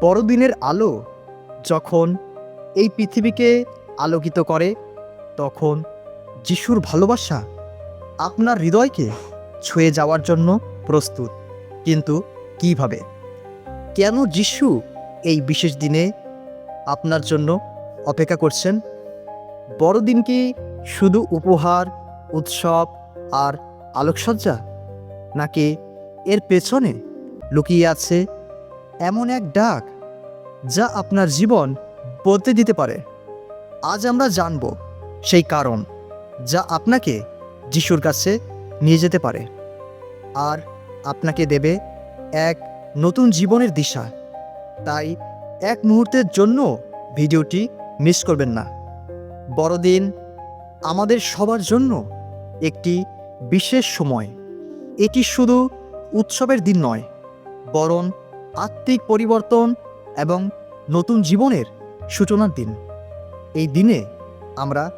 বড়দিনের আলো যখন এই পৃথিবীকে আলোকিত করে, তখন যিশুর ভালোবাসা আপনার হৃদয়কে ছুঁয়ে যাওয়ার জন্য প্রস্তুত। কিন্তু কীভাবে? কেন যিশু এই বিশেষ দিনে আপনার জন্য অপেক্ষা করছেন? বড়দিন কি শুধু উপহার, উৎসব আর আলোকসজ্জা, নাকি এর পেছনে লুকিয়ে আছে এমন এক ডাক যা আপনার জীবন বদলে দিতে পারে। আজ আমরা জানব সেই কারণ যা আপনাকে যিশুর কাছে নিয়ে যেতে পারে। আর আপনাকে দেবে এক নতুন জীবনের দিশা। তাই এক মুহূর্তের জন্য ভিডিওটি মিস করবেন না। বড়দিন আমাদের সবার জন্য একটি বিশেষ সময়। এটি শুধু উৎসবের দিন নয়, বরং আত্মিক পরিবর্তন এবং নতুন জীবনের সূচনার দিন। এই দিনে আমরা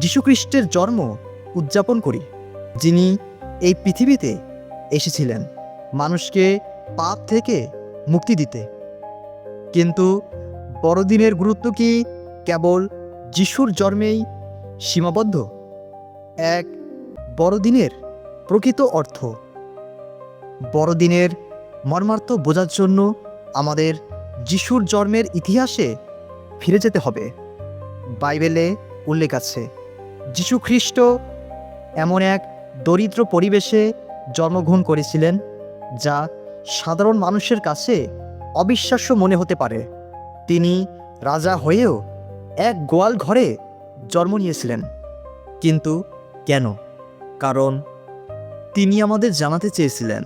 যীশুখ্রিস্টের জন্ম উদযাপন করি, যিনি এই পৃথিবীতে এসেছিলেন, মানুষকে পাপ থেকে মুক্তি দিতে। কিন্তু বড়দিনের গুরুত্ব কি কেবল যিশুর জন্মেই সীমাবদ্ধ? এক বড়দিনের প্রকৃত অর্থ। বড়দিনের মর্মার্থ বোঝার জন্য আমাদের যিশুর জন্মের ইতিহাসে ফিরে যেতে হবে। বাইবেলে উল্লেখ আছে, যিশু খ্রিস্ট এমন এক দরিদ্র পরিবেশে জন্মগ্রহণ করেছিলেন, যা সাধারণ মানুষের কাছে অবিশ্বাস্য মনে হতে পারে। তিনি রাজা হয়েও এক গোয়াল ঘরে জন্ম নিয়েছিলেন। কিন্তু কেন? কারণ তিনি আমাদের জানাতে চেয়েছিলেন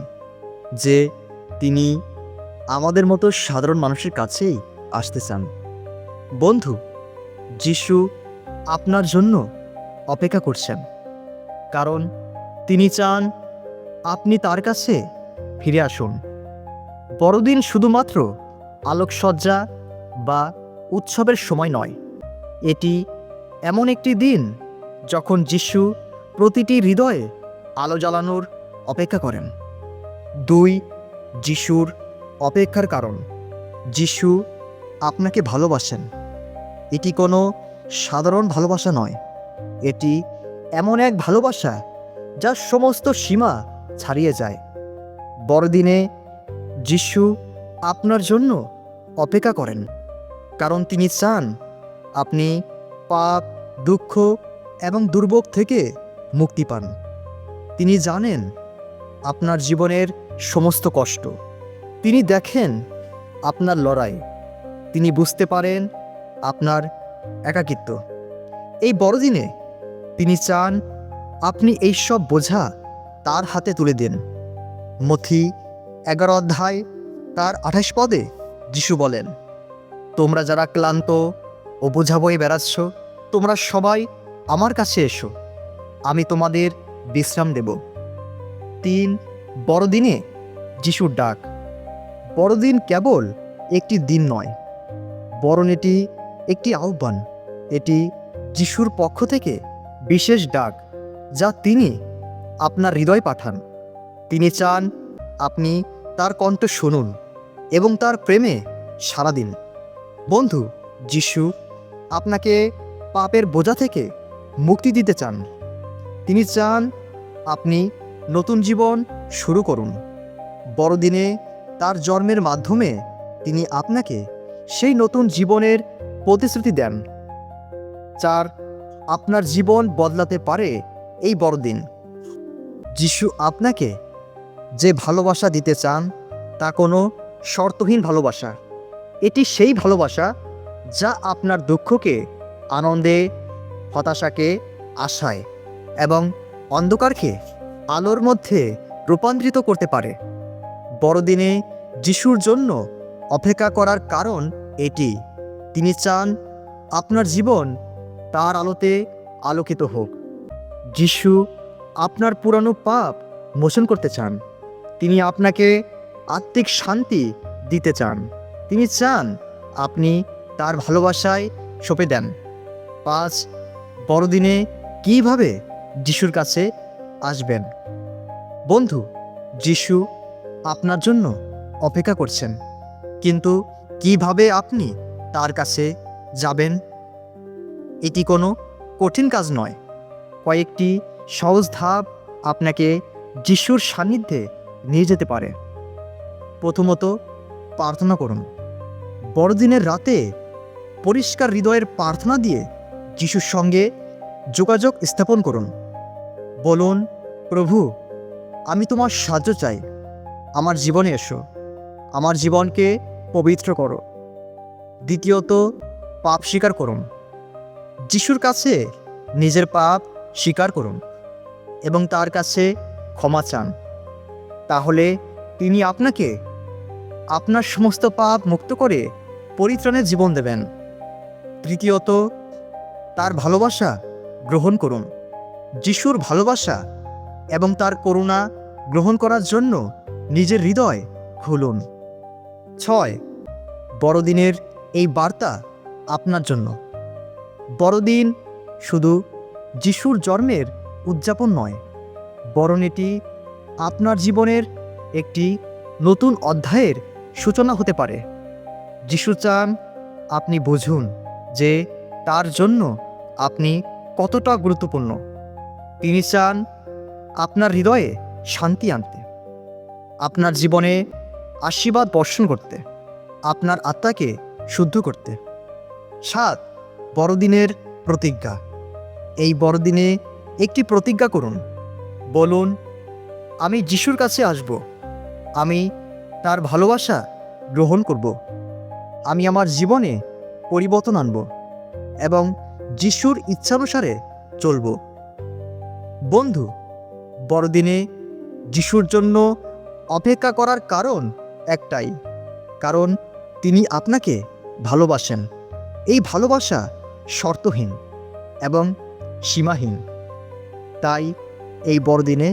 যে তিনি আমাদের মতো সাধারণ মানুষের কাছেই আসতে চান। বন্ধু, যিশু আপনার জন্য অপেক্ষা করছেন, কারণ তিনি চান আপনি তার কাছে ফিরে আসুন। বড়দিন শুধুমাত্র আলোকসজ্জা বা উৎসবের সময় নয়, এটি এমন একটি দিন যখন যিশু প্রতিটি হৃদয়ে আলো জ্বালানোর অপেক্ষা করেন। দুই যিশুর অপেক্ষার কারণ। যিশু আপনাকে ভালোবাসেন। এটি কোনো সাধারণ ভালোবাসা নয়। এটি এমন এক ভালোবাসা যা সমস্ত সীমা ছাড়িয়ে যায়। বড়দিনে যিশু আপনার জন্য অপেক্ষা করেন। কারণ তিনি চান আপনি পাপ, দুঃখ এবং দুর্ভোগ থেকে মুক্তি পান। তিনি জানেন আপনার জীবনের সমস্ত কষ্ট। তিনি দেখেন আপনার লড়াই। তিনি বুঝতে পারেন আপনার একাকিত্ব। এই বড়দিনে তিনি চান আপনি এই সব বোঝা তার হাতে তুলে দেন। মথি এগারো অধ্যায় তার আঠাশ পদে যিশু বলেন, তোমরা যারা ক্লান্ত ও বোঝা বয়ে বেড়াচ্ছ, তোমরা সবাই আমার কাছে এসো। আমি তোমাদের বিশ্রাম দেব। তিন বড়দিনে যিশুর ডাক। বড়দিন কেবল একটি দিন নয়, বরং এটি একটি আহ্বান। এটি যিশুর পক্ষ থেকে বিশেষ ডাক, যা তিনি আপনার হৃদয় পাঠান। তিনি চান আপনি তার কণ্ঠ শুনুন এবং তার প্রেমে সারা দিন। বন্ধু, যিশু আপনাকে পাপের বোঝা থেকে মুক্তি দিতে চান। তিনি চান আপনি নতুন জীবন শুরু করুন। বড়দিনে তার জন্মের মাধ্যমে তিনি আপনাকে সেই নতুন জীবনের প্রতিশ্রুতি দেন। চার, আপনার জীবন বদলাতে পারে এই বড়দিন। যিশু আপনাকে যে ভালোবাসা দিতে চান, তা কোনো শর্তহীন ভালোবাসা। এটি সেই ভালোবাসা যা আপনার দুঃখকে, আনন্দে, হতাশাকে, আশায় এবং অন্ধকারকে, আলোর মধ্যে রূপান্তরিত করতে পারে। বড়দিনে যিশুর জন্য অপেক্ষা করার কারণ এটি। তিনি চান আপনার জীবন তার আলোতে আলোকিত হোক। যিশু আপনার পুরানো পাপ মোচন করতে চান। তিনি আপনাকে আত্মিক শান্তি দিতে চান। তিনি চান আপনি তার ভালোবাসায় সঁপে দেন। পাঁচ, বড়দিনে কীভাবে যিশুর কাছে আসবেন? বন্ধু, যিশু আপনার জন্য অপেক্ষা করছেন। কিন্তু কীভাবে আপনি তার কাছে যাবেন? এটি কোনো কঠিন কাজ নয়। কয়েকটি সহজ ধাপ আপনাকে যিশুর সান্নিধ্যে নিয়ে যেতে পারে। প্রথমত, প্রার্থনা করুন। বড়দিনের রাতে পরিষ্কার হৃদয়ের প্রার্থনা দিয়ে যিশুর সঙ্গে যোগাযোগ স্থাপন করুন। বলুন, প্রভু আমি তোমার সাহায্য চাই। আমার জীবনে এসো। আমার জীবনকে পবিত্র করো। দ্বিতীয়ত, পাপ স্বীকার করুন। যিশুর কাছে নিজের পাপ স্বীকার করুন এবং তার কাছে ক্ষমা চান। তাহলে তিনি আপনাকে আপনার সমস্ত পাপ মুক্ত করে পরিত্রাণের জীবন দেবেন। তৃতীয়ত, তার ভালোবাসা গ্রহণ করুন। যিশুর ভালোবাসা এবং তার করুণা গ্রহণ করার জন্য নিজের হৃদয় খুলুন। ছয়, বড়দিনের এই বার্তা আপনার জন্য। বড়দিন শুধু যিশুর জন্মের উদযাপন নয়, বরং এটি আপনার জীবনের একটি নতুন অধ্যায়ের সূচনা হতে পারে। যিশু চান আপনি বুঝুন যে তার জন্য আপনি কতটা গুরুত্বপূর্ণ। তিনি চান আপনার হৃদয়ে শান্তি আনতে, আপনার জীবনে আশীর্বাদ বর্ষণ করতে, আপনার আত্মাকে শুদ্ধ করতে। সাত, বড়দিনের প্রতিজ্ঞা। এই বড়দিনে একটি প্রতিজ্ঞা করুন। বলুন, আমি যিশুর কাছে আসব। আমি তার ভালোবাসা গ্রহণ করব। আমি আমার জীবনে পরিবর্তন আনব এবং যিশুর ইচ্ছানুসারে চলব। বন্ধু বড়দিনে যিশুর জন্য অপেক্ষা করার কারণ একটাই, কারণ তিনি আপনাকে ভালোবাসেন। এই ভালোবাসা শর্তহীন এবং সীমাহীন। তাই এই বড়দিনে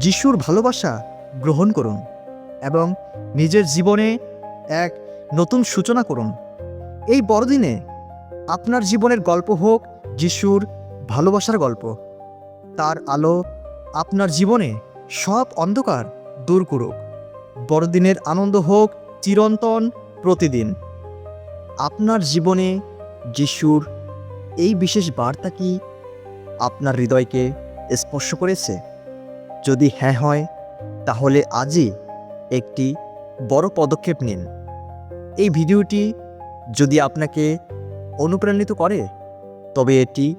যিশুর ভালোবাসা গ্রহণ করুন এবং নিজের জীবনে এক নতুন সূচনা করুন। এই বড়দিনে আপনার জীবনের গল্প হোক যিশুর ভালোবাসার গল্প, তার আলো আপনার জীবনে সব অন্ধকার দূর করুক। বড়দিনের আনন্দ হোক চিরন্তন প্রতিদিন। আপনার জীবনে যিশুর এই বিশেষ বার্তা কি আপনার হৃদয়কে স্পর্শ করেছে? যদি হ্যাঁ হয়, তাহলে আজই একটি বড় পদক্ষেপ নিন। এই ভিডিওটি যদি আপনাকে অনুপ্রাণিত করে, তবে এটি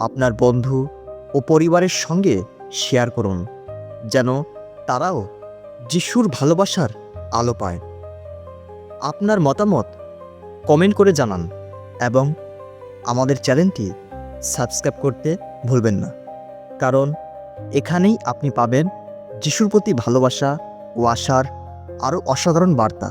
আপনার বন্ধু ও পরিবারের সঙ্গে শেয়ার করুন, যেন তারাও যিশুর ভালোবাসার আলো পায়। আপনার মতামত কমেন্ট করে জানান এবং আমাদের চ্যানেলটি সাবস্ক্রাইব করতে ভুলবেন না, কারণ এখানেই আপনি পাবেন যিশুর প্রতি ভালোবাসা ও আশার আরও অসাধারণ বার্তা।